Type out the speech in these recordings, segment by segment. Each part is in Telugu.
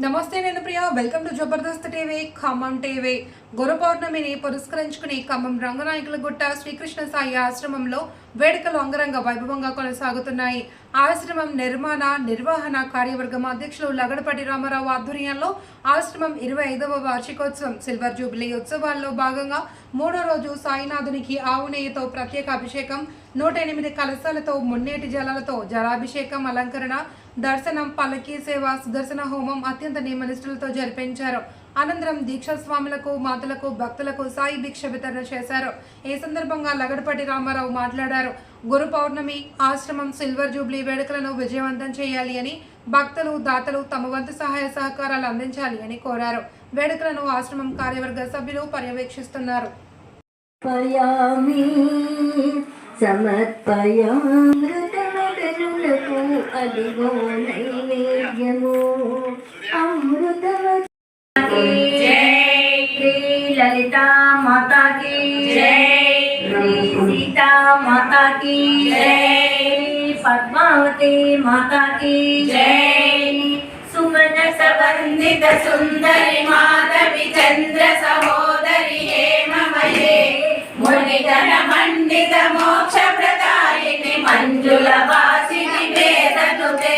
Namaste Nenupriya, welcome to Jabardast TV, Khamam TV. గురు పౌర్ణమిని పురస్కరించుకుని ఖమ్మం రంగనాయకుల గుట్ట శ్రీకృష్ణ సాయి ఆశ్రమంలో వేడుకలు అంగరంగ వైభవంగా కొనసాగుతున్నాయి. ఆశ్రమం నిర్మాణ నిర్వహణ కార్యవర్గం అధ్యక్షులు లగడపాటి రామారావు ఆధ్వర్యంలో ఆశ్రమం ఇరవై ఐదవ వార్షికోత్సవం సిల్వర్ జూబిలీ ఉత్సవాల్లో భాగంగా మూడో రోజు సాయినాథునికి ఆవు నెయ్యితో ప్రత్యేక అభిషేకం నూట ఎనిమిది కలశాలతో మున్నేటి జలాలతో జలాభిషేకం అలంకరణ దర్శనం పల్లకీ సేవ సుదర్శన హోమం అత్యంత నియమనిష్ఠులతో జరిపించారు. అనంతరం దీక్షా స్వాములకు మాతలకు భక్తులకు సాయి భిక్ష వితరణ చేశారు. ఈ సందర్భంగా లగడపాటి రామారావు మాట్లాడారు. గురు పౌర్ణమి ఆశ్రమం సిల్వర్ జూబ్లీ వేడుకలను విజయవంతం చేయాలి అని భక్తులు దాతలు తమ వంతు సహాయ సహకారాలు అందించాలి అని కోరారు. వేడుకలను ఆశ్రమం కార్యవర్గ సభ్యులు పర్యవేక్షిస్తున్నారు. అమృత సమర్పయామృతమగనులకు అదిగో నైవేద్యము అమృతమ శ్రీ లలిత మాతా కీ శ్రీ సీతా మాతా కీ శ్రీ పద్మావతి మాతా కీ సుమన సవందిత సుందరి మాధవి చంద్ర సహోదరి హేమమయే మునిగణ మండిత మోక్ష ప్రదాయిని మంజుల వాసిని వేదనుతే.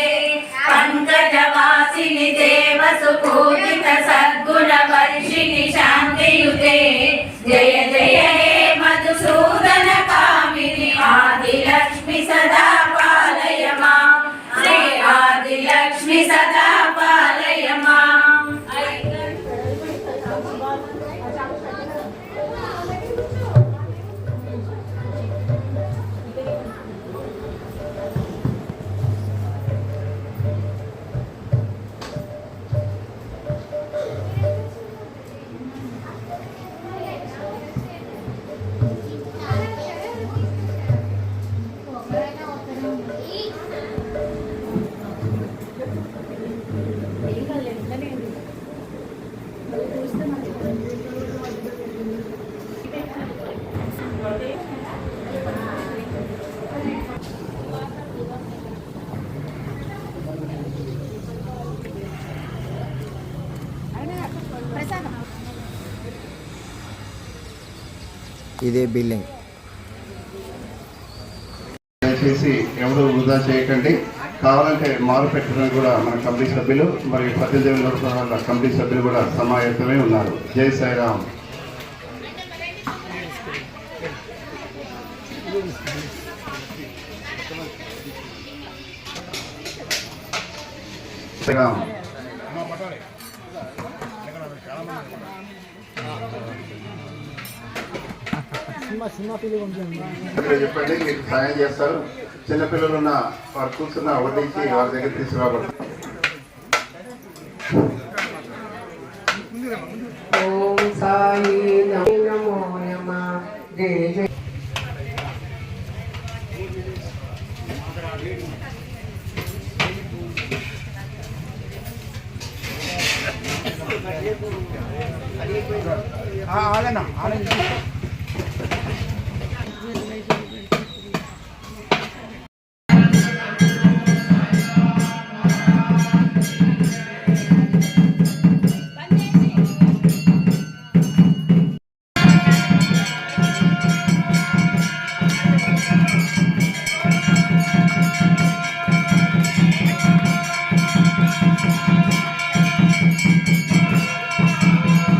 పంకజ వాసిని దేవ సుపూజిత సద్గుణ ಸದಾ ఇదే బిల్లింగ్. దయచేసి ఎవరు వృధా చేయకండి. కావాలంటే మారు పెట్టడం కూడా మన కమిటీ సభ్యులు మరియు పద్దెనిమిది లోపల కమిటీ సభ్యులు కూడా సమాయత్తమై ఉన్నారు. జై సాయిరామ్. సాయిరామ్. ఇక్కడ చెప్పండి మీకు సాయం చేస్తారు. చిన్నపిల్లలు ఉన్న వారు కూర్చున్న వడ్డీకి వారి దగ్గర తీసుకురాబడతారు. ఓం సాయి నమో నమ జయ జయ